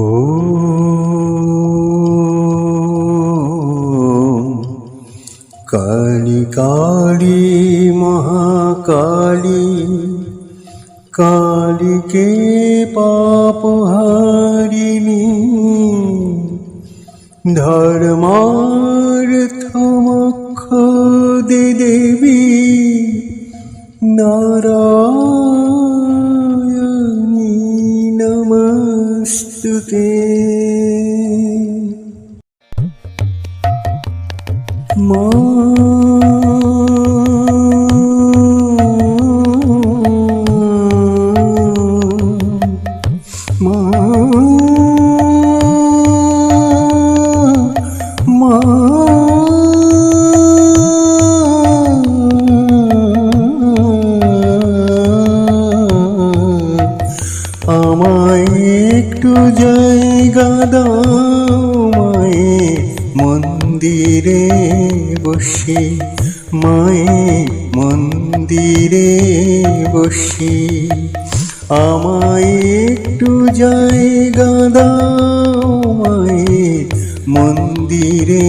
ও কালী কালী মহাকালী কালীকে পাপহারিণী ধর্মার্থমক্ষ দেবী নারায়ণী মা মা জায়গা মায়ে মন্দিরে বসে, মায়ে মন্দিরে বসে। আমায় একটু জায়গা দাও, মায়ে মন্দিরে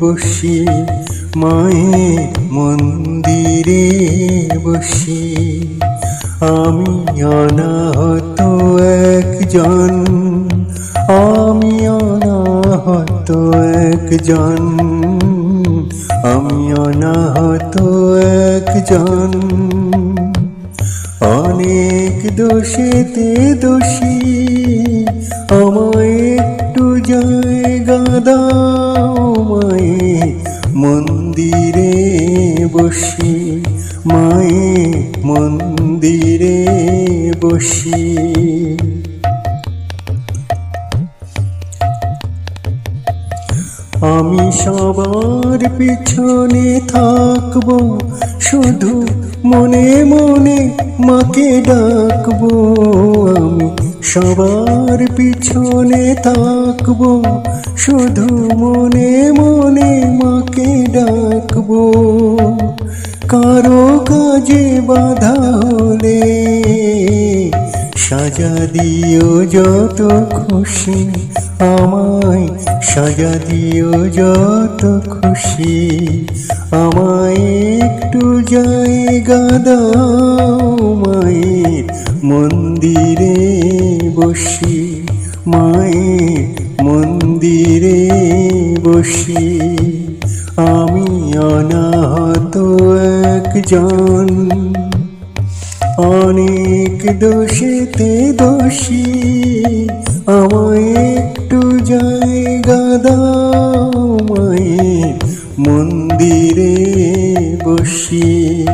বসে, মায়ে মন্দিরে বসে। আমি অনাহত একজন আমি অনাহত একজন। আমি অনাহত একজন। অনেক দোষেতে দোষী, আমায় একটু জায়গা দাও মায়ে মন্দিরে বসি, মায়ে মন্দিরে বসি। আমি সবার পিছনে থাকব, শুধু মনে মনে মাকে ডাকবো। আমি সবার পিছনে থাকব, শুধু মনে মনে মাকে ডাকবো। কারও কাজে বাধা হলে সাজা দিও যত খুশি, আমায় সাজা দিও যত খুশি। আমায় একটু জায়গা দাও, মায়ের মন্দিরে বসি। মায়ের মন্দিরে বসি। আমি অনাহত একজন। অনেক দোষেতে দোষী আমায় একটু জায়গা দাও মায়ের মন্দিরে বসি।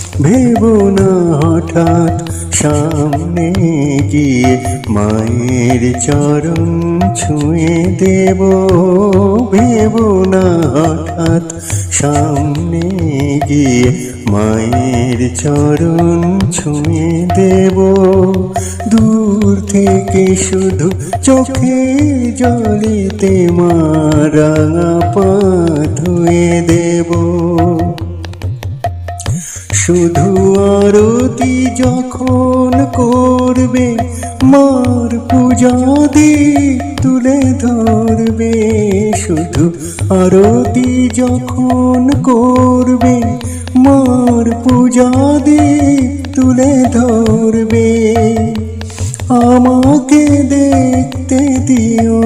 ভেবো না হঠাৎ সামনে গিয়ে মায়ের চরণ ছুঁয়ে দেব। ভেবো না হঠাৎ সামনে গিয়ে মায়ের চরণ ছুঁয়ে দেব। দূর থেকে শুধু চোখে জলেতে মা রাঙা পা ধুয়ে দেবো। শুধু আরতি যখন করবে, মার পূজা দিয়ে তুলে ধরবে। শুধু আরতি যখন করবে, মার পূজা দিয়ে তুলে ধরবে। আমাকে দেখতে দিও,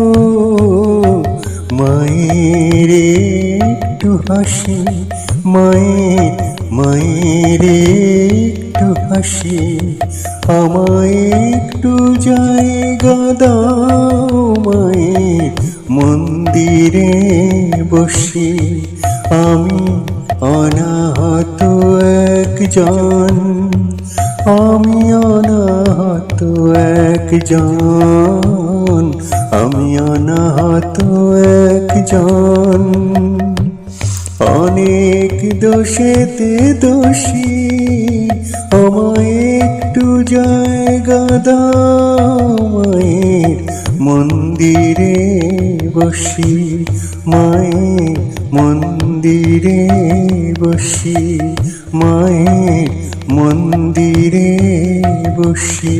মায়ের একটু হাসি, মায়ের মায়ের একটু হাসি, আমায় একটু জায়গা দাও মায়ের মন্দিরে বসি। আমি অনাহত একজন, আমি অনাহত একজন, আমি অনাহত একজন। অনেক দোষেতে দোষী, আমায় একটু জায়গা দাও মন্দিরে বসি, মায়ের মন্দিরে বসি, মায়ের মন্দিরে বসি।